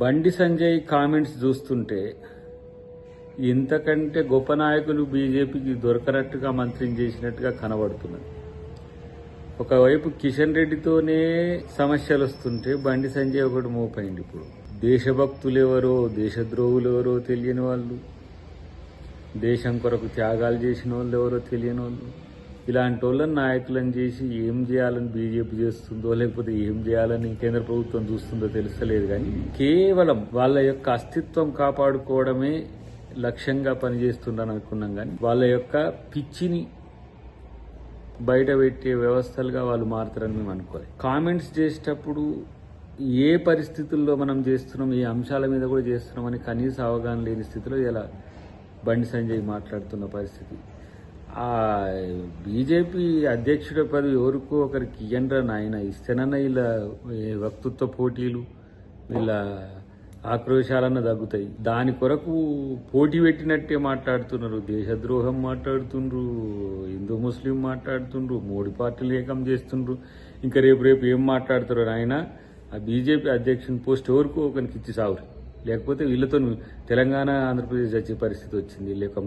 Bandi Sanjay comments చూస్తుంటే ఇంతకంటే గొప్ప నాయకులు బీజేపీకి దొరకనట్టుగా మంత్రం చేసినట్టుగా కనబడుతున్నది. ఒకవైపు కిషన్ రెడ్డితోనే సమస్యలు వస్తుంటే బండి సంజయ్ ఒకటి మోపైంది ఇప్పుడు. దేశభక్తులు ఎవరో దేశద్రోహులు ఎవరో తెలియని వాళ్ళు. దేశం కొరకు త్యాగాలు చేసిన వాళ్ళు ఎవరో తెలియని వాళ్ళు. ఇలాంటి వాళ్ళని నాయకులను చేసి ఏం చేయాలని బీజేపీ చేస్తుందో లేకపోతే ఏం చేయాలని కేంద్ర ప్రభుత్వం చూస్తుందో తెలుస్తలేదు కానీ కేవలం వాళ్ళ యొక్క అస్తిత్వం కాపాడుకోవడమే లక్ష్యంగా పనిచేస్తుందని అనుకున్నాం కానీ వాళ్ళ యొక్క పిచ్చిని బయట పెట్టే వ్యవస్థలుగా వాళ్ళు మారుతారని మేము అనుకోవాలి కామెంట్స్ చేసేటప్పుడు ఏ పరిస్థితుల్లో మనం చేస్తున్నాం ఏ అంశాల మీద కూడా చేస్తున్నామని కనీస అవగాహన లేని స్థితిలో ఇలా బండి సంజయ్ మాట్లాడుతున్న పరిస్థితి. ఆ బీజేపీ అధ్యక్షుడి పదవి ఎవరికో ఒకరికి ఇయ్యండ్రా నాయన. ఇస్తేనన్నా వీళ్ళ వక్తృత్వ పోటీలు వీళ్ళ ఆక్రోశాలన్న తగ్గుతాయి. దాని కొరకు పోటీ పెట్టినట్టే మాట్లాడుతున్నారు. దేశద్రోహం మాట్లాడుతుండ్రు హిందూ ముస్లిం మాట్లాడుతుండ్రు మోడీ పార్టీలు ఏకం చేస్తుండ్రు. ఇంకా రేపు రేపు ఏం మాట్లాడుతారు ఆయన ఆ బీజేపీ అధ్యక్షుని పోస్ట్ ఎవరికో ఒకరికి ఇచ్చి సావురు. లేకపోతే వీళ్ళతో తెలంగాణ ఆంధ్రప్రదేశ్ వచ్చే పరిస్థితి వచ్చింది. లేక